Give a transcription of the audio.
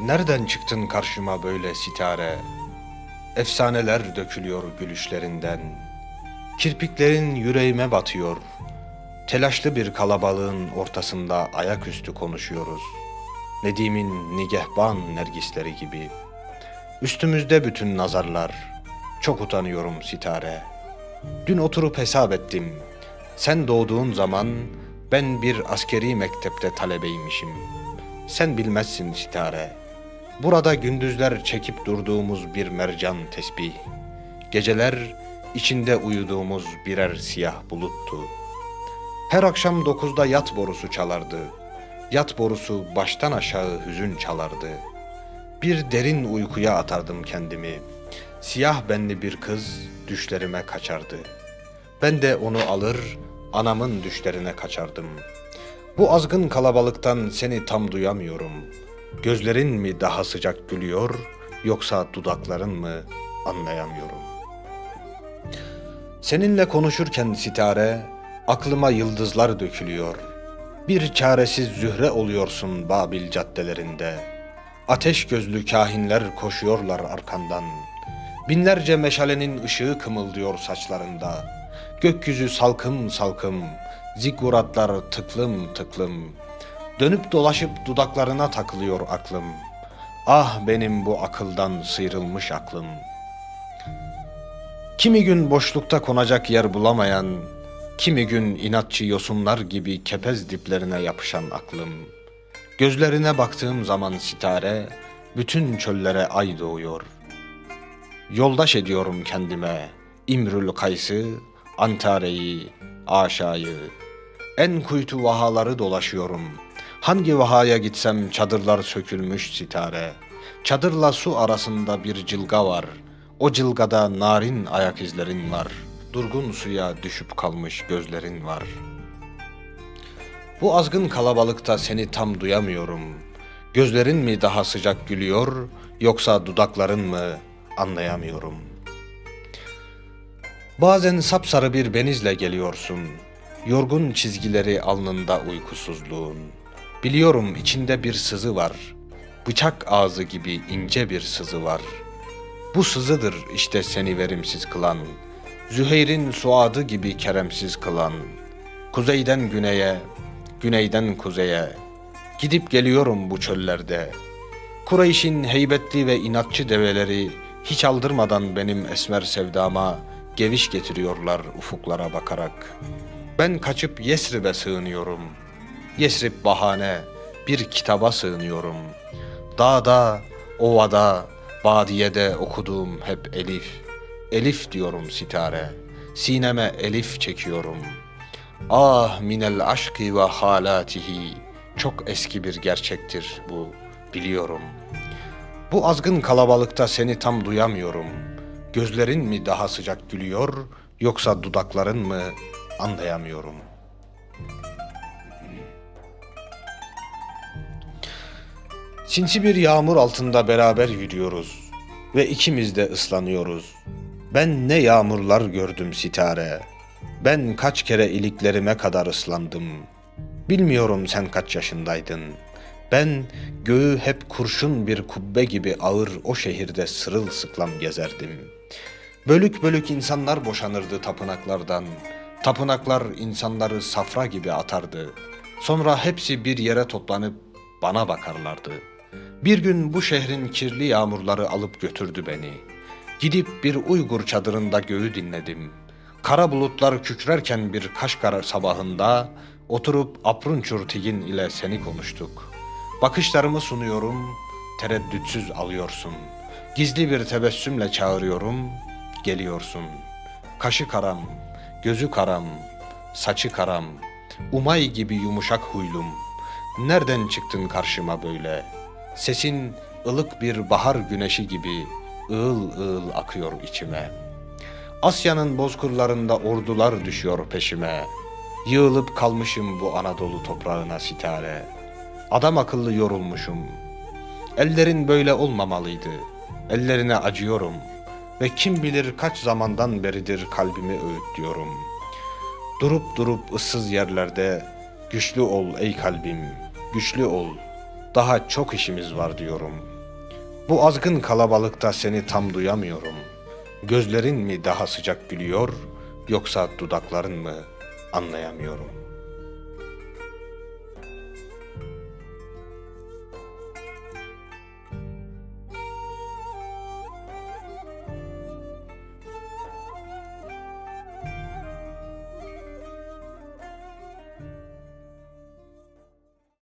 Nereden çıktın karşıma böyle sitare? Efsaneler dökülüyor gülüşlerinden. Kirpiklerin yüreğime batıyor. Telaşlı bir kalabalığın ortasında ayaküstü konuşuyoruz. Nedim'in nigehban nergisleri gibi. Üstümüzde bütün nazarlar. Çok utanıyorum sitare. Dün oturup hesap ettim. Sen doğduğun zaman ben bir askeri mektepte talebeymişim. Sen bilmezsin sitare. Burada gündüzler çekip durduğumuz bir mercan tesbih. Geceler içinde uyuduğumuz birer siyah buluttu. Her akşam dokuzda yat borusu çalardı. Yat borusu baştan aşağı hüzün çalardı. Bir derin uykuya atardım kendimi. Siyah benli bir kız düşlerime kaçardı. Ben de onu alır anamın düşlerine kaçardım. Bu azgın kalabalıktan seni tam duyamıyorum. Gözlerin mi daha sıcak gülüyor yoksa dudakların mı anlayamıyorum. Seninle konuşurken sitare aklıma yıldızlar dökülüyor. Bir çaresiz zühre oluyorsun Babil caddelerinde. Ateş gözlü kahinler koşuyorlar arkandan. Binlerce meşalenin ışığı kımıldıyor saçlarında. Gökyüzü salkım salkım, ziguratlar tıklım tıklım. Dönüp dolaşıp dudaklarına takılıyor aklım. Ah benim bu akıldan sıyrılmış aklım. Kimi gün boşlukta konacak yer bulamayan, kimi gün inatçı yosunlar gibi kepez diplerine yapışan aklım. Gözlerine baktığım zaman sitare, bütün çöllere ay doğuyor. Yoldaş ediyorum kendime, İmrül Kays'ı, Antare'yi, Aşa'yı. En kuytu vahaları dolaşıyorum. Hangi vahaya gitsem çadırlar sökülmüş sitare. Çadırla su arasında bir cılga var. O cılgada narin ayak izlerin var. Durgun suya düşüp kalmış gözlerin var. Bu azgın kalabalıkta seni tam duyamıyorum. Gözlerin mi daha sıcak gülüyor yoksa dudakların mı anlayamıyorum. Bazen sapsarı bir benizle geliyorsun. Yorgun çizgileri alnında uykusuzluğun. Biliyorum içinde bir sızı var. Bıçak ağzı gibi ince bir sızı var. Bu sızıdır işte seni verimsiz kılan. Züheyr'in suadı gibi keremsiz kılan. Kuzeyden güneye, güneyden kuzeye. Gidip geliyorum bu çöllerde. Kureyş'in heybetli ve inatçı develeri hiç aldırmadan benim esmer sevdama geviş getiriyorlar ufuklara bakarak. Ben kaçıp Yesrib'e sığınıyorum. Yesrib bahane, bir kitaba sığınıyorum. Dağda, ovada, vadiyede okuduğum hep elif. Elif diyorum sitare, sineme elif çekiyorum. Ah minel aşkı ve halatihi, çok eski bir gerçektir bu, biliyorum. Bu azgın kalabalıkta seni tam duyamıyorum. Gözlerin mi daha sıcak gülüyor yoksa dudakların mı anlayamıyorum. Sinsi bir yağmur altında beraber yürüyoruz ve ikimiz de ıslanıyoruz. Ben ne yağmurlar gördüm sitare. Ben kaç kere iliklerime kadar ıslandım. Bilmiyorum sen kaç yaşındaydın. Ben göğü hep kurşun bir kubbe gibi ağır o şehirde sırılsıklam gezerdim. Bölük bölük insanlar boşanırdı tapınaklardan. Tapınaklar insanları safra gibi atardı. Sonra hepsi bir yere toplanıp bana bakarlardı. Bir gün bu şehrin kirli yağmurları alıp götürdü beni. Gidip bir Uygur çadırında göğü dinledim. Kara bulutlar kükrerken bir Kaşgar sabahında oturup Aprunçur Tigin ile seni konuştuk. Bakışlarımı sunuyorum, tereddütsüz alıyorsun. Gizli bir tebessümle çağırıyorum, geliyorsun. Kaşı karam, gözü karam, saçı karam, umay gibi yumuşak huylum. Nereden çıktın karşıma böyle? Sesin ılık bir bahar güneşi gibi ığıl ığıl akıyor içime. Asya'nın bozkırlarında ordular düşüyor peşime. Yığılıp kalmışım bu Anadolu toprağına sitare. Adam akıllı yorulmuşum. Ellerin böyle olmamalıydı. Ellerine acıyorum. Ve kim bilir kaç zamandan beridir kalbimi öğütlüyorum. Durup durup ıssız yerlerde güçlü ol ey kalbim, güçlü ol. Daha çok işimiz var diyorum. Bu azgın kalabalıkta seni tam duyamıyorum. Gözlerin mi daha sıcak gülüyor yoksa dudakların mı anlayamıyorum.''